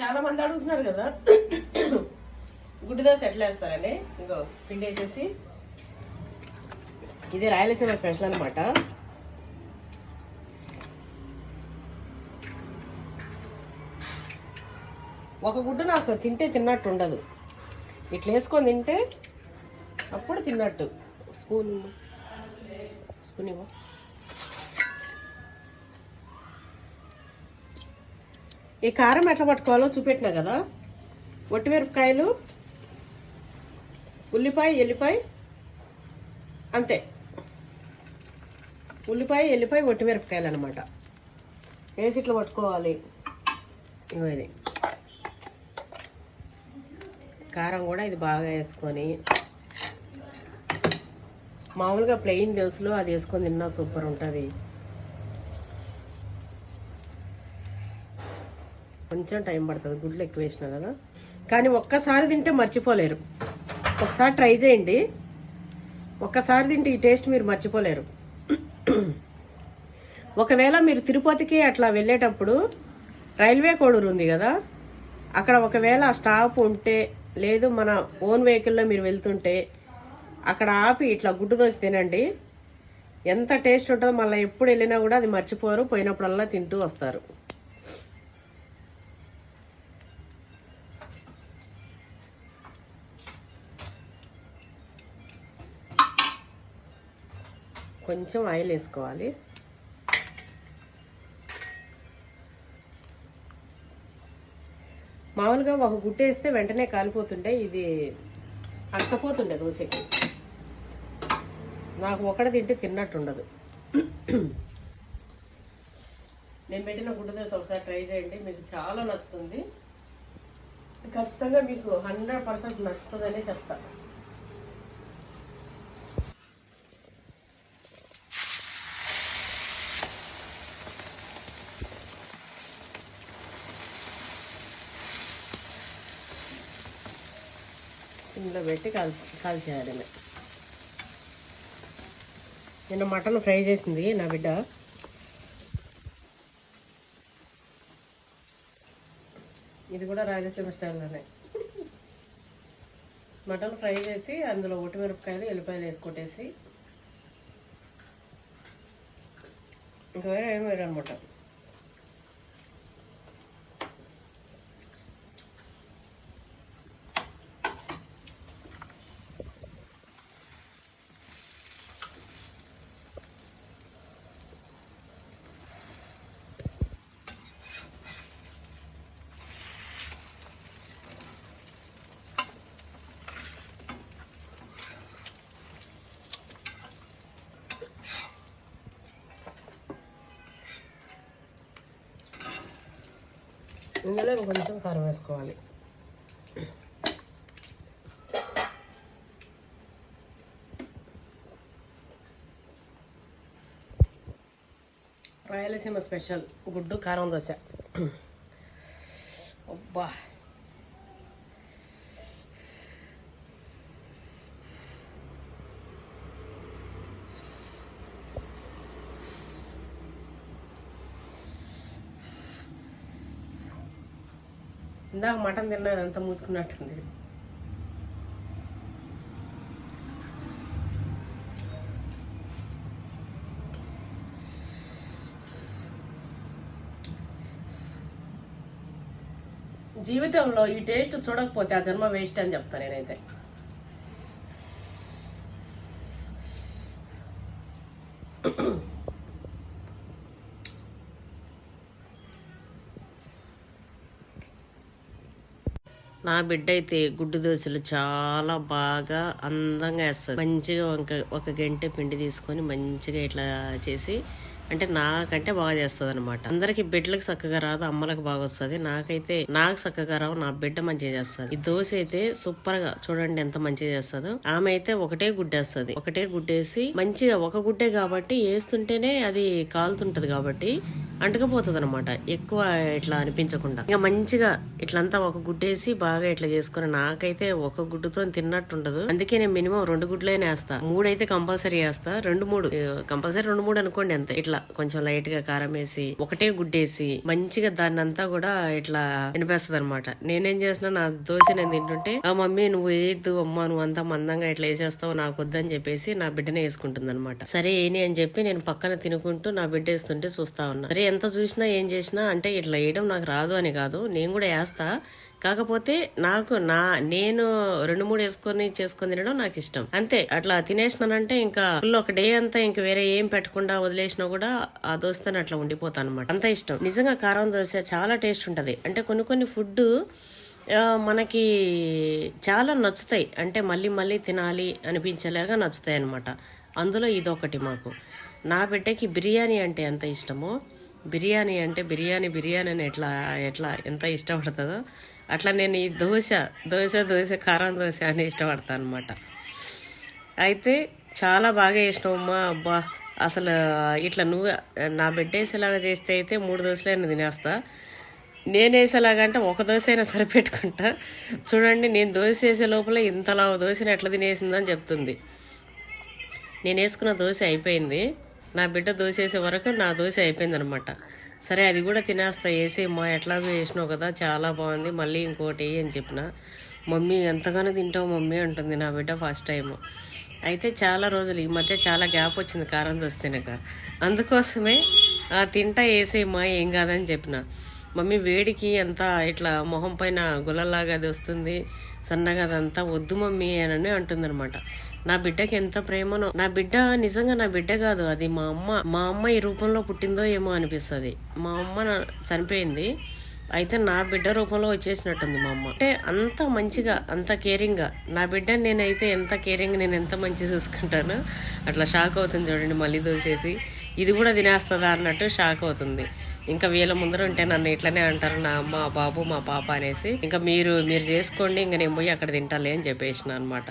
చాలా మంది అడుగుతున్నారు కదా. గుడ్డు దోశ ఎట్లా వేస్తారని? ఇగో పిండి వేసేసి. ఇది రాయలసీమ స్పెషల్ అనమాట ఒక గుడ్డు నాకు తింటే తిన్నట్టు ఉండదు. ఇట్లా వేసుకొని తింటే అప్పుడు తిన్నట్టు. స్పూన్ స్పూన్ ఇవ్వ. ఈ కారం ఎట్లా పట్టుకోవాలో చూపెట్టినా కదా? ఒట్టిమిరపకాయలు ఉల్లిపాయ ఎల్లిపాయ అంతే. ఉల్లిపాయ ఎల్లిపాయ ఒట్టిమిరపకాయలు అనమాట వేసి ఇట్లా పట్టుకోవాలి? ఇది. కారం కూడా ఇది బాగా వేసుకొని మామూలుగా ప్లెయిన్ దోశలో అది వేసుకొని తిన్నా సూపర్ ఉంటుంది. కొంచెం టైం పడుతుంది గుడ్లు ఎక్కువ వేసినా కదా. కానీ ఒక్కసారి తింటే మర్చిపోలేరు. ఒకసారి ట్రై చేయండి. ఒక్కసారి తింటే ఈ టేస్ట్ మీరు మర్చిపోలేరు. ఒకవేళ మీరు తిరుపతికి అట్లా వెళ్ళేటప్పుడు రైల్వే కోడూరు ఉంది కదా అక్కడ ఒకవేళ స్టాప్ ఉంటే లేదు మన ఓన్ వెహికల్లో మీరు వెళ్తుంటే అక్కడ ఆపి ఇట్లా గుడ్డు దోసి తినండి. ఎంత టేస్ట్ ఉంటుందో మళ్ళీ ఎప్పుడు వెళ్ళినా కూడా అది మర్చిపోరు పోయినప్పుడల్లా తింటూ వస్తారు. కొంచెం ఆయిల్ వేసుకోవాలి. మామూలుగా ఒక గుడ్డ వేస్తే వెంటనే కాలిపోతుండే ఇది అంటపోతుండే దోశకి. నాకు ఒకటి తింటే తిన్నట్టుండదు నేను పెట్టిన గుడ్డ దోశ ఒకసారి ట్రై చేయండి మీకు చాలా నచ్చుతుంది. ఖచ్చితంగా మీకు హండ్రెడ్ పర్సెంట్ నచ్చుతుందనే చెప్తాను సిమ్లో పెట్టి కాల్ కాల్ చేయాలి నిన్న మటన్ ఫ్రై చేసింది నా బిడ్డ. ఇది కూడా రాయలసీమ స్టైల్లోనే. మటన్ ఫ్రై చేసి అందులో ఒటిమిరపకాయలు ఎల్లిపాయలు వేసుకొట్టేసి. ఇంకా వేరే ఏమి వేరే అనమాట ఇందులో ఇంకొంచెం కారం వేసుకోవాలి. రాయలసీమ స్పెషల్ గుడ్డు కారం దోశ. అబ్బా. ఇందాక మటన్ తిన్నది అంత మూతుకున్నట్టుంది జీవితంలో ఈ టేస్ట్ చూడకపోతే ఆ జన్మ వేస్ట్ అని చెప్తాను నేనైతే. నా బిడ్డ అయితే గుడ్డు దోశలు చాలా బాగా అందంగా వేస్తుంది. మంచిగా ఒక ఒక గంట పిండి తీసుకొని మంచిగా ఇట్లా చేసి అంటే నాకంటే బాగా చేస్తుంది అనమాట అందరికి బిడ్డలకు చక్కగా రాదు అమ్మలకు బాగా వస్తుంది. నాకైతే నాకు చక్కగా రావు నా బిడ్డ మంచిగా చేస్తుంది. ఈ దోశ అయితే సూపర్గా చూడండి ఎంత మంచిగా చేస్తుందో. ఆమె అయితే ఒకటే గుడ్డేస్తుంది ఒకటే గుడ్డేసి మంచిగా ఒక గుడ్డే కాబట్టి వేస్తుంటేనే అది కాలుతుంటది కాబట్టి అంటుకపోతుంది అనమాట ఎక్కువ ఇట్లా అనిపించకుండా. ఇంకా మంచిగా ఇట్లంతా ఒక గుడ్డేసి బాగా ఇట్లా చేసుకుని నాకైతే ఒక గుడ్డుతో తిన్నట్టు ఉండదు అందుకే నేను మినిమం రెండు గుడ్లైనా వేస్తా మూడైతే కంపల్సరీ వేస్తా రెండు మూడు. కంపల్సరీ రెండు మూడు అనుకోండి అంతే. ఇట్లా కొంచెం లైట్గా కారం వేసి ఒకటే గుడ్డేసి మంచిగా దాన్ని అంతా కూడా ఇట్లా వినిపిస్తుంది అనమాట నేనేం చేసిన నా దోశ నేను తింటుంటే ఆ మమ్మీ నువ్వు వేయద్దు అమ్మా నువ్వు అంతా మందంగా ఇట్లా వేసేస్తావు నాకు వద్దని చెప్పేసి నా బిడ్డనే వేసుకుంటుంది అనమాట సరే ఏని అని చెప్పి నేను పక్కన తినుకుంటూ నా బిడ్డ వేస్తుంటే చూస్తా ఉన్నా. సరే ఎంత చూసినా ఏం చేసినా అంటే ఇట్లా వేయడం నాకు రాదు అని కాదు. నేను కూడా వేస్తా. కాకపోతే నాకు నా నేను రెండు మూడు వేసుకొని చేసుకొని తినడం నాకు ఇష్టం. అంతే. అట్లా తినేసినానంటే ఇంకా ఫుల్ ఒక డే అంతా ఇంకా వేరే ఏం పెట్టకుండా వదిలేసినా కూడా ఆ దోశతో అట్లా ఉండిపోతాను అనమాట అంత ఇష్టం. నిజంగా కారం దోశ చాలా టేస్ట్ ఉంటుంది. అంటే కొన్ని కొన్ని ఫుడ్ మనకి చాలా నచ్చుతాయి. అంటే మళ్ళీ మళ్ళీ తినాలి అనిపించేలాగా నచ్చుతాయి అనమాట అందులో ఇదొకటి మాకు. నా బిడ్డకి బిర్యానీ అంటే ఎంత ఇష్టమో బిర్యానీ అంటే బిర్యానీ బిర్యానీ అని ఎట్లా ఎట్లా ఎంత ఇష్టపడుతుందో అట్లా నేను ఈ దోశ దోశ దోశ కారం దోశ అని ఇష్టపడతాను అనమాట అయితే చాలా బాగా చేసినావమ్మా అబ్బా. అసలు ఇట్లా నువ్వు నా బిడ్డ వేసేలాగా చేస్తే అయితే మూడు దోశలైనా తినేస్తా. నేను వేసేలాగా అంటే ఒక దోశ అయినా సరిపెట్టుకుంటా. చూడండి నేను దోశ వేసే లోపల ఇంతలా దోశని ఎట్లా తినేసిందని చెప్తుంది. నేను వేసుకున్న దోశ అయిపోయింది. నా బిడ్డ దోసేసే వరకు నా దోశ అయిపోయింది అనమాట సరే అది కూడా తినేస్తా. వేసేమ్మా ఎట్లాగో వేసినావు కదా చాలా బాగుంది. మళ్ళీ ఇంకోటి అని చెప్పిన. మమ్మీ ఎంతగానో తింటావు మమ్మీ అంటుంది నా బిడ్డ ఫస్ట్ టైము. అయితే చాలా రోజులు ఈ మధ్య చాలా గ్యాప్ వచ్చింది కారం దోశ తినక. అందుకోసమే "ఆ, తింటా వేసేమ్మా ఏం కాదని చెప్పిన. మమ్మీ వేడికి అంతా ఇట్లా మొహం పైన గుల్లలాగా అది వస్తుంది. సన్నగా అదంతా వద్దు మమ్మీ అని అంటుందన్నమాట నా బిడ్డకి ఎంత ప్రేమనో నా బిడ్డ నిజంగా నా బిడ్డ కాదు. అది మా అమ్మ మా అమ్మ ఈ రూపంలో పుట్టిందో ఏమో అనిపిస్తుంది. మా అమ్మ నా- చనిపోయింది. అయితే నా బిడ్డ రూపంలో వచ్చేసినట్టుంది మా అమ్మ. అంటే అంత మంచిగా అంత కేరింగ్గా. నా బిడ్డ నేనైతే ఎంత కేరింగ్ నేను ఎంత మంచి చూసుకుంటానో అట్లా షాక్ అవుతుంది చూడండి మళ్ళీ దోసేసి. ఇది కూడా తినేస్తుందా అన్నట్టు షాక్ అవుతుంది. ఇంకా వీళ్ళ ముందర ఉంటే నన్ను ఇట్లనే అంటారు నా అమ్మ బాబు మా పాప అనేసి. ఇంకా మీరు మీరు చేసుకోండి ఇంకా నేను పోయి అక్కడ తింటాలే అని చెప్పేసిన అనమాట